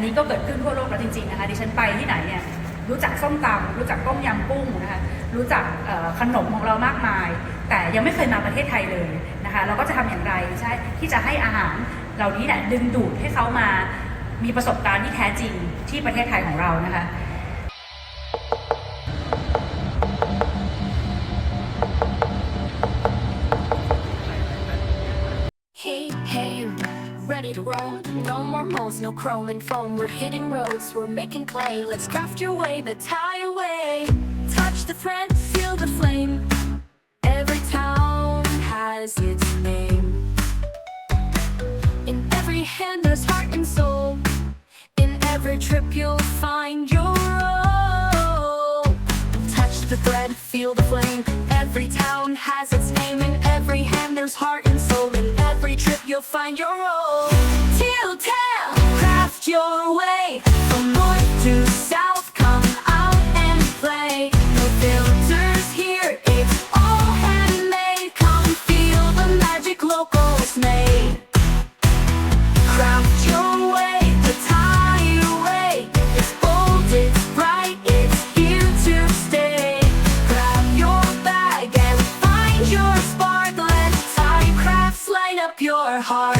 นนี้ก็เกิดขึ้นทั่วโลกแล้วจริงๆนะคะดิฉันไปที่ไหนเนี่ยรู้จักส้มตำรู้จักต้มยำกุ้งนะคะรู้จักขนมของเรามากมาย แต่ยังไม่เคยมาประเทศไทยเลยนะคะเราก็จะทำอย่างไรใช่ที่จะให้อาหารเหล่านี้เนี่ยดึงดูดให้เขามามีประสบการณ์ที่แท้จริงที่ประเทศไทยของเรานะคะ Hey, hey, ready to roll. No more moles, no chrome and foam. We're hitting roads, we're making play. Let's craft your way, the tie away. Touch the thread, feel the flame. Every town has its name. In every hand, there's heart and soul. In every trip, you'll find your role. The thread, feel the flame. Every town has its name. In every hand, there's heart and soul. In every trip, you'll find your role. Till tell, craft your way. Heart.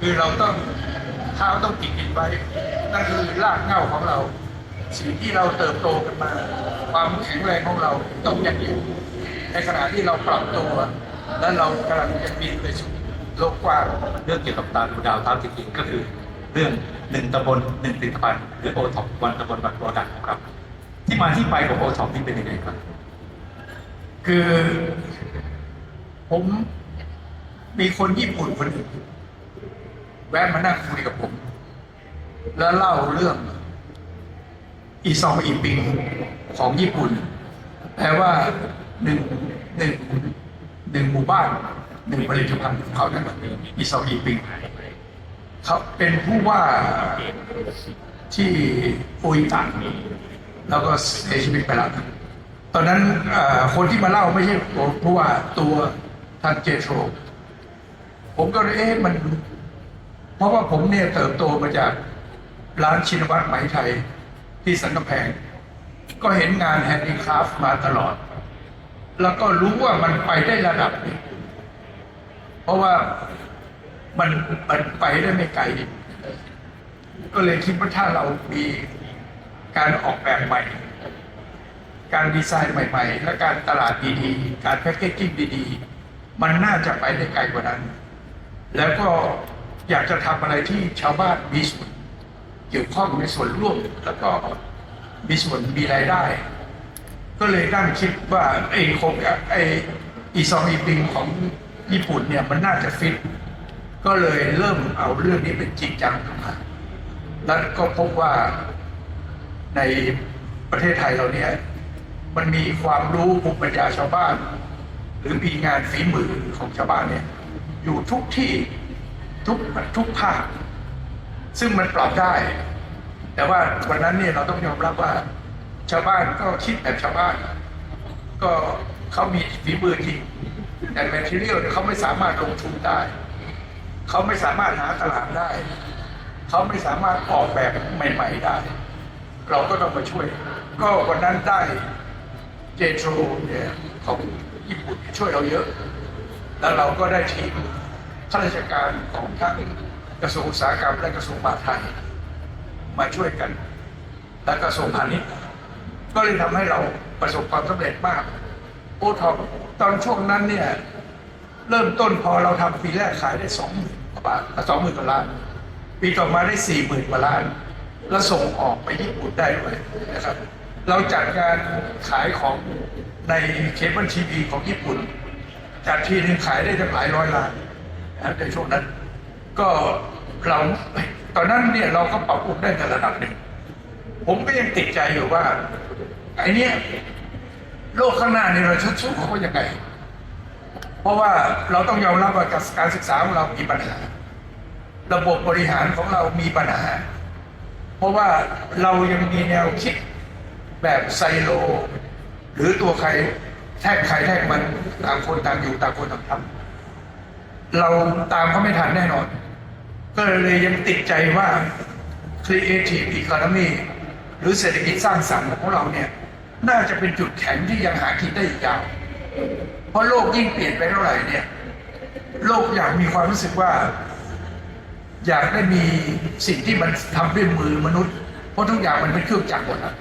คือเราต้องเท้าต้องติดดินไว้นั่นคือรากเหง้าของเรา สิ่งที่เราเติบโตกันมา ความแข็งแรงของเราต้องยั่งยืนในขณะที่เราปรับตัว และเรากำลังจะบินไปสู่โลกกว้างเรื่องเกี่ยวกับตาดูดาวตามจริงๆก็คือ เรื่องหนึ่งตำบลหนึ่งผลิตภัณฑ์หรือโอท็อปวันตำบลวันโปรดักต์ครับ ที่มาที่ไปของโอท็อปนี่เป็นยังไงครับ คือ ผมมีคนญี่ปุ่นคนหนึ่ง แวะมานั่งคุยกับผม แล้วเล่าเรื่อง อีซองอีปิงของญี่ปุ่น แปลว่าหนึ่งหนึ่งหนึ่งหมู่บ้านหนึ่งผลิตภัณฑ์ของเขานั่นองอีซองอีปิงเขาเป็นผู้ว่าที่อุยตันแล้วก็เสียชีวิตไปแล้วตอนนั้นคนที่มาเล่าไม่ใช่ผมเพราะว่าตัวท่านเจโทรผมก็เลยเอ๊ะมัน เพราะว่าผมเนี่ยเติบโตมาจากร้านชินวัตรไหมไทยที่สันกำแพง ก็เห็นงานแฮนดี้คราฟมาตลอด แล้วก็รู้ว่ามันไปได้ระดับหนึ่งเพราะว่ามันมันไปได้ไม่ไกล ก็เลยคิดว่าถ้าเรามีการออกแบบใหม่ การดีไซน์ใหม่ ๆ และการตลาดดีๆ การแพคเกจจิ้งดีๆ มันน่าจะไปได้ไกลกว่านั้น แล้วก็ อยากจะทำอะไรที่ชาวบ้านมีส่วนเกี่ยวข้องในส่วนร่วมแล้วก็มีส่วนมีรายได้ ก็เลยนั่งคิดว่าไอ้โครงไอ้อีซองอีปิงของญี่ปุ่นเนี่ยมันน่าจะฟิต ก็เลยเริ่มเอาเรื่องนี้เป็นจริงจังขึ้นมาแล้วก็พบว่าในประเทศไทยเราเนี่ยมันมีความรู้ภูมิปัญญาชาวบ้าน หรือมีงานฝีมือของชาวบ้านเนี่ยอยู่ทุกที่ ทุกทุกภาค ซึ่งมันปรับได้ แต่ว่าวันนั้นเนี่ยเราต้องยอมรับว่า ชาวบ้านก็คิดแบบชาวบ้าน ก็เขามีฝีมือจริง แต่แมทเทียลเขาไม่สามารถลงทุนได้ เขาไม่สามารถหาตลาดได้ เขาไม่สามารถออกแบบใหม่ ๆได้ เราก็ต้องมาช่วย ก็วันนั้นได้เจโทรเนี่ยของญี่ปุ่นช่วยเราเยอะ แล้วเราก็ได้ทีม ข้าราชการของทั้งกระทรวงอุตสาหกรรมและกระทรวงมหาดไทยมาช่วยกัน และกระทรวงพาณิชย์ก็เลยทำให้เราประสบความสำเร็จมากโอท็อปตอนช่วงนั้นเนี่ยเริ่มต้นพอเราทำปีแรกขายได้สองหมื่นกว่าบาทสองหมื่นกว่าล้าน ปีต่อมาได้สี่หมื่นกว่าล้าน แล้วส่งออกไปญี่ปุ่นได้ด้วยนะครับ เราจัดงานขายของในเคเบิลทีวีของญี่ปุ่น จัดทีนึงขายได้ตั้งหลายร้อยล้าน นะในช่วงนั้น ก็เราตอนนั้นเนี่ยเราก็ปรับปรุงได้ในระดับหนึ่ง ผมก็ยังติดใจอยู่ว่าไอ้เนี่ยโลกข้างหน้านี่เราจะสู้เขายังไงเพราะว่าเราต้องยอมรับว่าการศึกษาของเรามีปัญหา ระบบบริหารของเรามีปัญหา เพราะว่าเรายังมีแนวคิดแบบไซโล หรือตัวใครแทกใครแทกมันต่างคนต่างอยู่ต่างคนต่างทำ เราตามเขาไม่ทันแน่นอน ก็เลยยังติดใจว่า Creative Economy หรือเศรษฐกิจสร้างสรรค์ของเราเนี่ย น่าจะเป็นจุดแข็งที่ยังหากินได้อีกยาว เพราะโลกยิ่งเปลี่ยนไปเท่าไหร่เนี่ย โลกอยากมีความรู้สึกว่า อยากได้มีสิ่งที่มันทำด้วยมือมนุษย์ เพราะทุกอย่างมันเป็นเครื่องจักรหมดแล้ว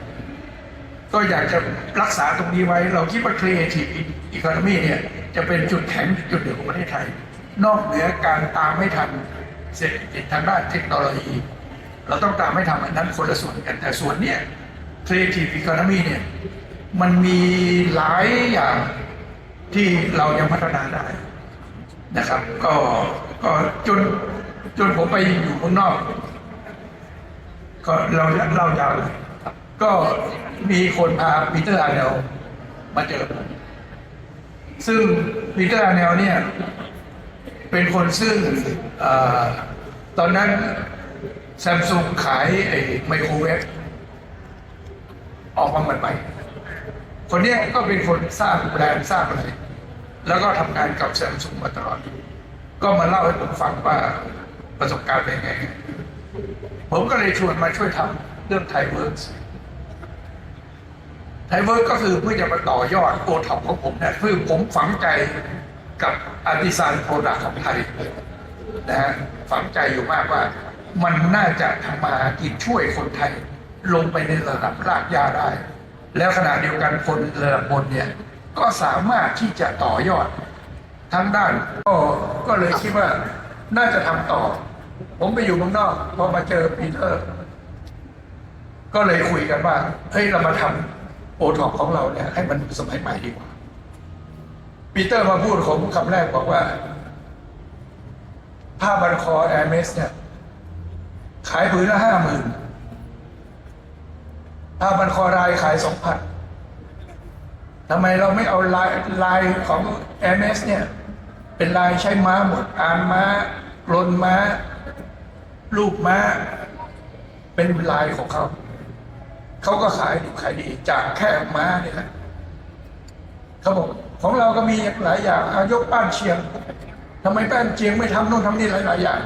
ก็อยากจะรักษาตรงนี้ไว้ เราคิดว่า Creative Economy เนี่ย จะเป็นจุดแข็งจุดเด่นของประเทศไทย นอกเหนือการตามไม่ทันเศรษฐกิจทางด้านเทคโนโลยี เราต้องตามไม่ทันอันนั้นคนละส่วนกันแต่ส่วนเนี้ย Creative Economy เนี่ยมันมีหลายอย่างที่เรายังพัฒนาได้นะครับ ก็ก็จนจนผมไปอยู่ข้างนอก ก็เราเล่ายาวเลยก็มีคนพาปีเตอร์อาร์เนลมาเจอ ซึ่งปีเตอร์อาร์เนลเนี่ย เป็นคนซึ่งออตอนนั้นแซมซุงขายไอ้ไมโครเวฟออกมาใหม่ๆคนนี้ก็เป็นคนสร้างแบรนด์สร้างอะไร แล้วก็ทำงานกับแซมซุงมาตลอด ก็มาเล่าให้ผมฟังว่าประสบการณ์เป็นไง ผมก็เลยชวนมาช่วยทำเรื่องไทเวิร์กไทเวิร์กก็คือเพื่อจะมาต่อยอดโอท็อปของผมเนี่ยคือผมฝังใจ กับอาร์ติซานโปรดักของไทยนะฮะฝังใจอยู่มากว่า มันน่าจะทำมาหากินช่วยคนไทย ลงไปในระดับรากหญ้าได้ แล้วขณะเดียวกันคนระดับบนเนี่ย ก็สามารถที่จะต่อยอดทั้งด้านก็ก็เลยคิดว่าน่าจะทำต่อ ผมไปอยู่เมืองนอกพอมาเจอปีเตอร์ ก็เลยคุยกันว่าเฮ้ยเรามาทำโอท็อปของเราเนี่ยให้มันสมัยใหม่ดีกว่า ปีเตอร์มาพูดของคำแรกบอกว่า ผ้าบันคอแอร์เมสเนี่ย ขายผืนละห้าหมื่นผ้าบันคอรายขายสองพันทำไมเราไม่เอาลายลายของแอร์เมสเนี่ย เป็นลายใช้ม้าหมดอานม้าลนม้า รูปม้า เป็นลายของเขาเขาก็ขายดีขายดีจากแค่ม้าเนี่ยเขาบอก ของเราก็มีหลายอย่างอายกป้านเชียงทำไมป้านเชียงไม่ทำโน่นทำนี่หลายๆอย่าง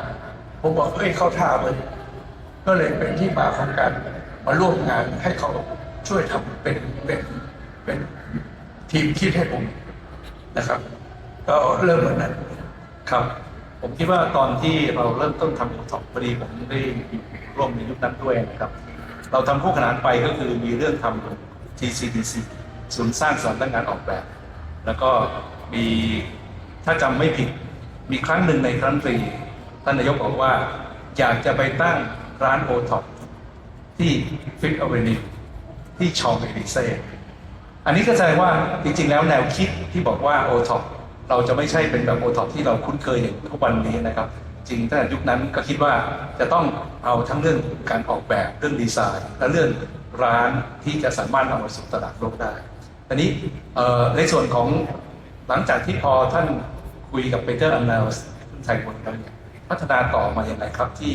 ผมบอกเอ้ยเข้าท่าเลยก็เลยเป็นที่มาของการมาร่วมงานให้เขาช่วยทำเป็นเป็นเป็นทีมคิดให้ผมนะครับ ก็เริ่มเหมือนนั้นครับ ผมคิดว่าตอนที่เราเริ่มต้นทำโอท็อปพอดีผมได้ร่วมในยุคนั้นด้วยนะครับ เราทำคู่ขนานไปก็คือมีเรื่องทำ TCDC ศูนย์สร้างสรรค์และงานออกแบบ แล้วก็มีถ้าจำไม่ผิดมีครั้งหนึ่งในครั้งตรีท่านนายกบอกว่า อยากจะไปตั้งร้านโอท็อปที่ฟิกอเวนิวที่ชองเอลิเซ่อันนี้ก็แสดงว่าจริงๆ แล้วแนวคิดที่บอกว่า o t o p เราจะไม่ใช่เป็นแบบ o t o p ที่เราคุ้นเคยอย่างทุกวันนี้นะครับ จริงตั้งแต่ยุคนั้นก็คิดว่าจะต้องเอาทั้งเรื่องการออกแบบเรื่องดีไซน์ และเรื่องร้านที่จะสามารถเอามาสู่ตลาดโลกได้ ตอนนี้ในส่วนของหลังจากที่พอท่านคุยกับเปเตอร์อันนาลส์ไทยคนแล้วเนี่ยพัฒนาต่อมาอย่างไรครับที่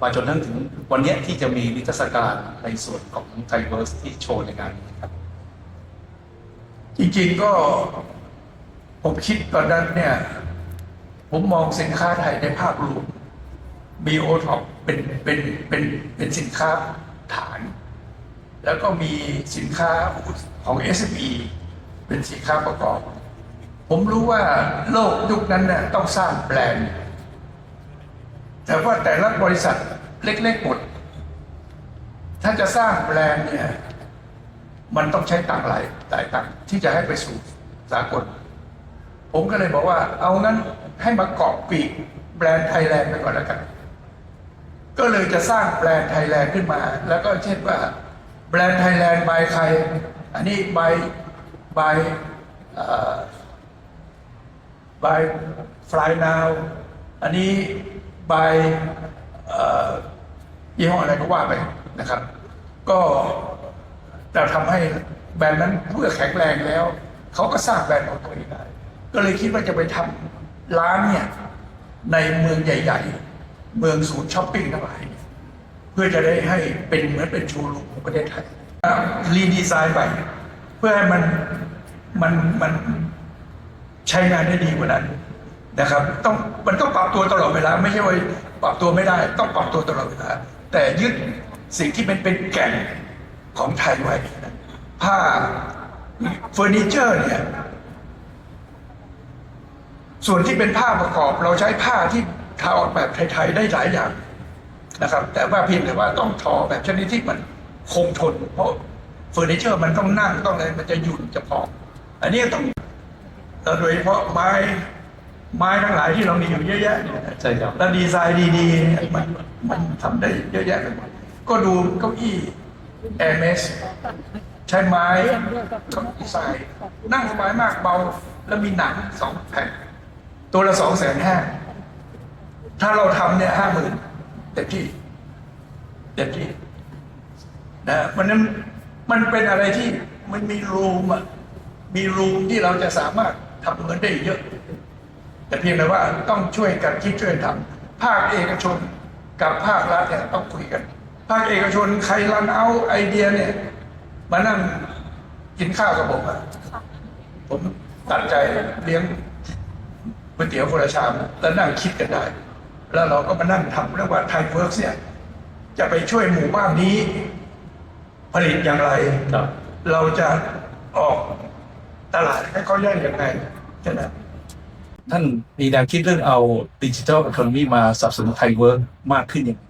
มาจนทั้งถึงวันนี้ที่จะมีนิทรรศการในส่วนของไทเวิร์สที่โชว์ในงานนี้ครับ จริงๆก็ผมคิดตอนนั้นเนี่ย ผมมองสินค้าไทยในภาพรวมมีโอท็อปเป็นเป็นเป็นเป็นสินค้า แล้วก็มีสินค้าของ SME เป็นสินค้าประกอบ ผมรู้ว่าโลกยุคนั้นเนี่ยต้องสร้างแบรนด์ แต่ว่าแต่ละบริษัทเล็กๆหมด ถ้าจะสร้างแบรนด์เนี่ย มันต้องใช้ตังหลายหลายตังที่จะให้ไปสู่สากล ผมก็เลยบอกว่า เอางั้นให้มาเกาะปีกแบรนด์ไทยแลนด์ไปก่อนแล้วกัน ก็เลยจะสร้างแบรนด์ไทยแลนด์ขึ้นมา แล้วก็เช่นว่า แบรนด์ไทยแลนด์บายใคร อันนี้บายบายบายฟลายนาวอันนี้บายยี่ห้ออะไรก็ว่าไปนะครับ ก็จะทำให้แบรนด์นั้นเมื่อแข็งแรงแล้ว เขาก็สร้างแบรนด์ของตัวเองได้ ก็เลยคิดว่าจะไปทำร้านเนี่ยในเมืองใหญ่ ๆ เมืองศูนย์ช้อปปิ้งทั้งหลาย เพื่อจะได้ให้เป็นเหมือนเป็นโชว์รูมของประเทศไทยรีดีไซน์ไปเพื่อให้มันมันมันใช้งานได้ดีกว่านั้นนะครับ ต้องมันต้องปรับตัวตลอดเวลา ไม่ใช่ว่าปรับตัวไม่ได้ ต้องปรับตัวตลอดเวลา แต่ยึดสิ่งที่เป็นเป็นแก่นของไทยไว้ผ้าเฟอร์นิเจอร์เนี่ยส่วนที่เป็นผ้าประกอบ เราใช้ผ้าที่ทาออกแบบไทยๆได้หลายอย่าง นะครับ แต่ว่าเพียงแต่ว่าต้องทอแบบชนิดที่มันคงทน เพราะเฟอร์นิเจอร์มันต้องนั่งต้องอะไรมันจะหยุ่นจะพองอันนี้ต้องเอ่อโดยเฉพาะไม้ไม้ทั้งหลายที่เรามีอยู่เยอะแยะเนี่ยใช่ครับแล้วดีไซน์ดีๆมันมันทำได้เยอะแยะไปหมดก็ดูเก้าอี้แอร์เมสใช้ไม้ก็ดีไซน์นั่งสบายมากเบา แล้วมีหนังสองแผ่นตัวละสองแสนห้าถ้าเราทำเนี่ยห้าหมื่น เต็มที่เต็มที่นะมันนั้นมันเป็นอะไรที่มันมีรูมอะมีรูมที่เราจะสามารถทำเงินได้เยอะ แต่เพียงแต่ว่าต้องช่วยกันคิดช่วยทำภาคเอกชนกับภาครัฐเนี่ยต้องคุยกัน ภาคเอกชนใครรันเอาไอเดียเนี่ย มานั่งกินข้าวกับผมอะผมตัดใจเลี้ยงก๋วยเตี๋ยวคนละชามแล้วนั่งคิดกันได้ แล้วเราก็มานั่งทำเรื่องว่าไทยเวิร์กเนี่ยจะไปช่วยหมู่บ้านนี้ ผลิตอย่างไร ครับเราจะออกตลาดให้เขาได้อย่างไรใช่ไหมท่านมีแนวคิดเรื่องเอาดิจิทัล e อ o n o m y มาสนับสนุนไทยเวิร์กมากขึ้นอย่างไร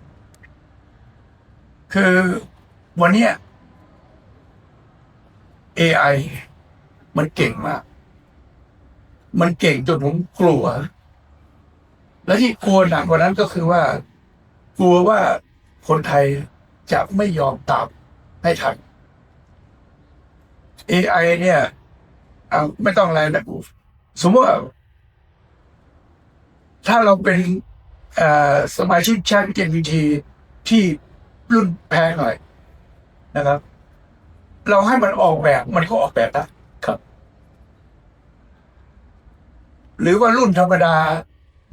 คือวันเนี้ย AI มันเก่งมาก มันเก่งจนผมกลัว และที่กลัวหนักกว่านั้นก็คือว่า กลัวว่าคนไทยจะไม่ยอมตามให้ทัน AI เนี่ยเอาไม่ต้องอะไรนะกูสมมติว่าถ้าเราเป็นสมาชิกชาติเกณฑ์วิธีที่รุ่นแพงหน่อยนะครับ เราให้มันออกแบบมันก็ออกแบบได้ครับ หรือว่ารุ่นธรรมดา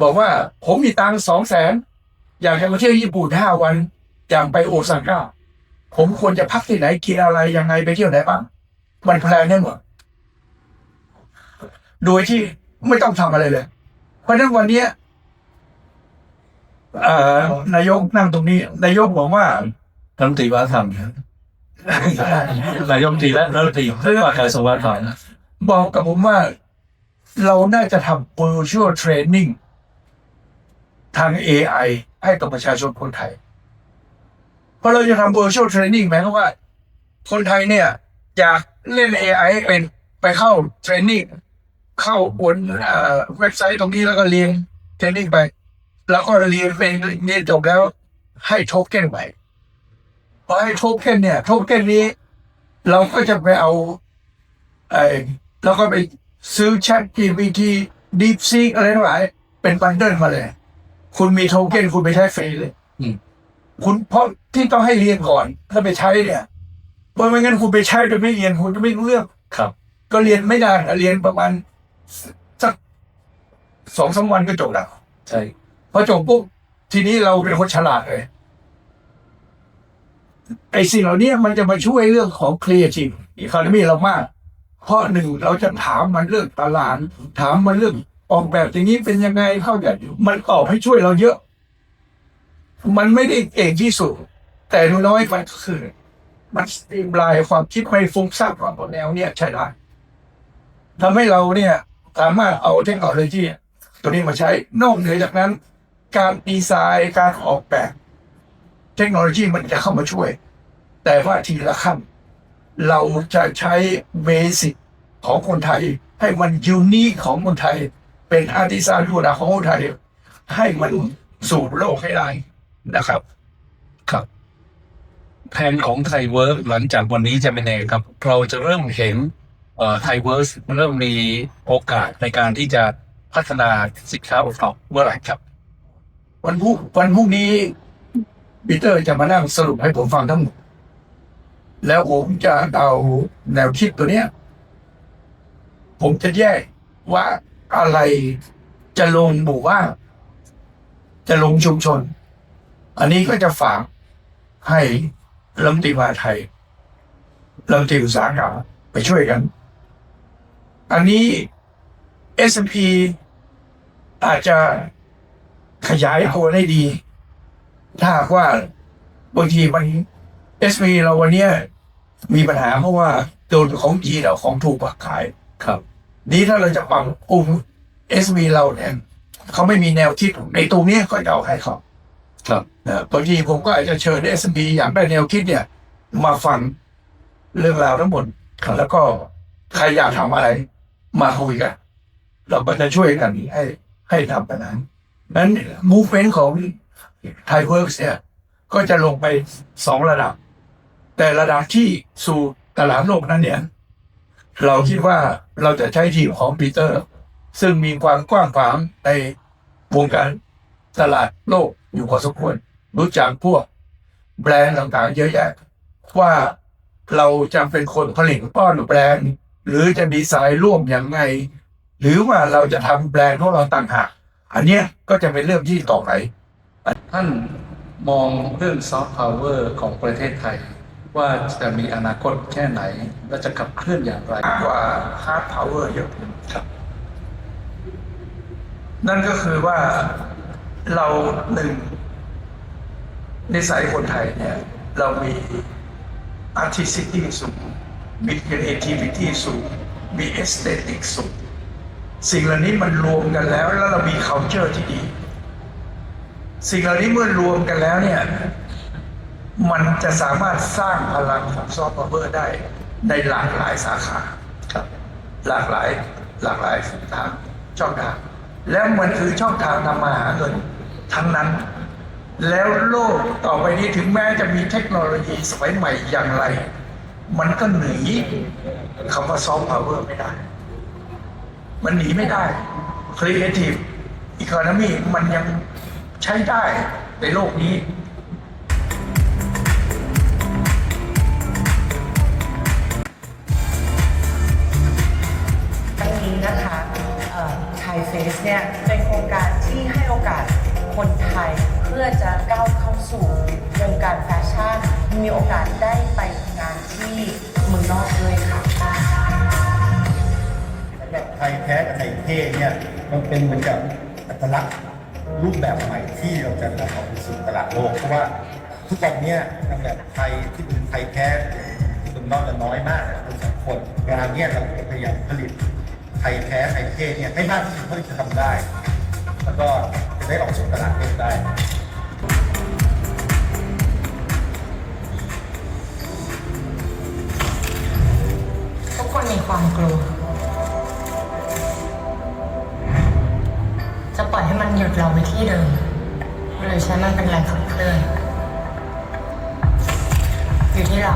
บอกว่าผมมีตังสองแสนอยากจะมาเที่ยวญี่ปุ่นห้าวันอยากไปโอซาก้าผมควรจะพักที่ไหนกินอะไรยังไงไปเที่ยวไหนบ้างมันแพลนได้หมดโดยที่ไม่ต้องทำอะไรเลย เพราะฉะนั้นวันเนี้ยเอ่อนายกนั่งตรงนี้ นายกบอกว่ารัฐมนตรีวัฒนธรรมนายกรัฐมนตรีและรัฐมนตรีว่าการกระทรวงวัฒนธรรมนะบอกกับผมว่า เราน่าจะทำ virtual training ทาง AI ให้กับประชาชนคนไทยเพราะเราจะทำ virtual training หมายความว่า คนไทยเนี่ยอยากเล่น AI เป็นไปเข้า training เข้าบนเอ่อเว็บไซต์ตรงนี้แล้วก็เรียน training ไป แล้วก็เรียนเป็นเรียนจบแล้วให้โทเค็นไปพอให้โทเค็นเนี่ยโทเค็นนี้ เราก็จะไปเอาไอ้แล้วก็ไปซื้อ Chat GPT DeepSeek อะไรทั้งหลายเป็นบันเดิลมาเลย คุณมีโทเค็นคุณไปใช้ฟรีเลยอืม คุณเพราะที่ต้องให้เรียนก่อน ถ้าไปใช้เนี่ยเพราะไม่งั้นคุณไปใช้โดยไม่เรียนคุณจะไม่รู้เรื่อง ครับ ก็เรียนไม่นานอะเรียนประมาณสักสองสามวันก็จบแล้วใช่ พอจบปุ๊บทีนี้เราเป็นคนฉลาดเลยไอ้สิ่งเหล่านี้มันจะมาช่วยเรื่องของ creative economy เรามาก เพราะหนึ่งเราจะถามมันเรื่องตลาดถามมันเรื่อง ออกแบบอย่างนี้เป็นยังไงเข้าใจมันตอบให้ช่วยเราเยอะ มันไม่ได้เก่งที่สุด แต่น้อยๆมันก็คือ มันสตรีมไลน์ความคิดไม่ฟุ้งซ่านความแนวเนี่ยใช่ได้ทำให้เราเนี่ยสามารถเอาเทคโนโลยีตัวนี้มาใช้นอกเหนือจากนั้น การดีไซน์การออกแบบ เทคโนโลยีมันจะเข้ามาช่วย แต่ว่าทีละขั้นเราจะใช้เบสิกของคนไทย ให้มันยูนิคของคนไทย เป็นอาติซานดูนาของคนไทยให้มันสู่โลกให้ได้นะครับ ครับ แผนของไทยเวิร์กหลังจากวันนี้จะเป็นไงครับ เราจะเริ่มเห็นเอ่อไทยเวิร์กเริ่มมีโอกาสในการที่จะพัฒนาสินค้าโอท็อปเมื่อไหร่ครับ วันพรุ่งวันพรุ่งนี้ปีเตอร์จะมานั่งสรุปให้ผมฟังทั้งหมดแล้วผมจะเอาแนวคิดตัวเนี้ย ผมจะแยกว่า อะไรจะลงหมู่บ้านจะลงชุมชน อันนี้ก็จะฝากให้รัฐมนตรีมาไทยรัฐมนตรีอุตสาหกรรมไปช่วยกัน อันนี้ S&P อาจจะขยายตัวได้ดี ถ้าว่าบางทีมันเอสพีเราวันนี้มีปัญหาเพราะว่าโดนของจีนเราของถูกกว่าขายครับ นี้ถ้าเราจะปรับปรุงเอสพีเราเนี่ยเขาไม่มีแนวคิดในตรงเนี้ยก็จะเอาให้เขาครับนะบางทีผมก็อาจจะเชิญเอสพีอยากได้แนวคิดเนี่ย มาฟังเรื่องราวทั้งหมดครับแล้วก็ใครอยากทำอะไร มาคุยกันเราก็จะช่วยกันให้ให้ทำไปนั้นนั้น movement ของ Thai Works เนี่ยก็จะลงไปสองระดับ แต่ระดับที่สู่ตลาดโลกนั้นเนี่ย เราคิดว่าเราจะใช้ทีมของปีเตอร์ ซึ่งมีความกว้างขวางในวงการตลาดโลกอยู่พอสมควร รู้จักพวกแบรนด์ต่างๆ เยอะแยะ ว่าเราจะเป็นคนผลิตป้อนแบรนด์ หรือจะดีไซน์ร่วมอย่างไง หรือว่าเราจะทำแบรนด์ของเราต่างหาก อันเนี้ยก็จะเป็นเรื่องที่ต่อไปท่านมองเรื่องซอฟต์พาวเวอร์ของประเทศไทย ว่าจะมีอนาคตแค่ไหน และจะขับเคลื่อนอย่างไรกว่า hard power เยอะครับ นั่นก็คือว่าเราหนึ่งนิสัยคนไทยเนี่ย เรามี artisticity สูง มี creativity สูง มี aesthetic สูง สิ่งเหล่านี้มันรวมกันแล้ว แล้วเรามี culture ที่ดี สิ่งเหล่านี้เมื่อรวมกันแล้วเนี่ย มันจะสามารถสร้างพลังของซอฟต์พาวเวอร์ได้ในหลากหลายสาขาครับ หลากหลายหลากหลายทางช่องทาง แล้วมันคือช่องทางทำมาหาเงินทั้งนั้น แล้วโลกต่อไปนี้ถึงแม้จะมีเทคโนโลยีสมัยใหม่อย่างไร มันก็หนีคำว่าซอฟต์พาวเวอร์ไม่ได้ มันหนีไม่ได้ Creative Economy มันยังใช้ได้ในโลกนี้ เนี่ยเป็นโครงการที่ให้โอกาสคนไทย เพื่อจะก้าวเข้าสู่วงการแฟชั่น มีโอกาสได้ไปทำงานที่เมืองนอกด้วยค่ะแบบไทยแท้กับไทยเท่เนี่ยมันเป็นเหมือนกับอัตลักษณ์รูปแบบใหม่ที่เราจะนำออกไปสู่ตลาดโลกเพราะว่าทุกวันเนี้นางแบบไทยที่เป็นไทยแท้ที่เป็นนอกจะน้อยมากเป็นสังคนงานเนี้ยเราพยายามผลิต ไทยแท้ไทยเท่เนี่ยให้มากที่สุดเท่าที่จะทำได้ แล้วก็จะได้ออกสู่ตลาดโลกได้ ทุกคนมีความกลัว จะปล่อยให้มันหยุดเราไว้ที่เดิม หรือใช้มันเป็นแรงขับเคลื่อนอยู่ที่เรา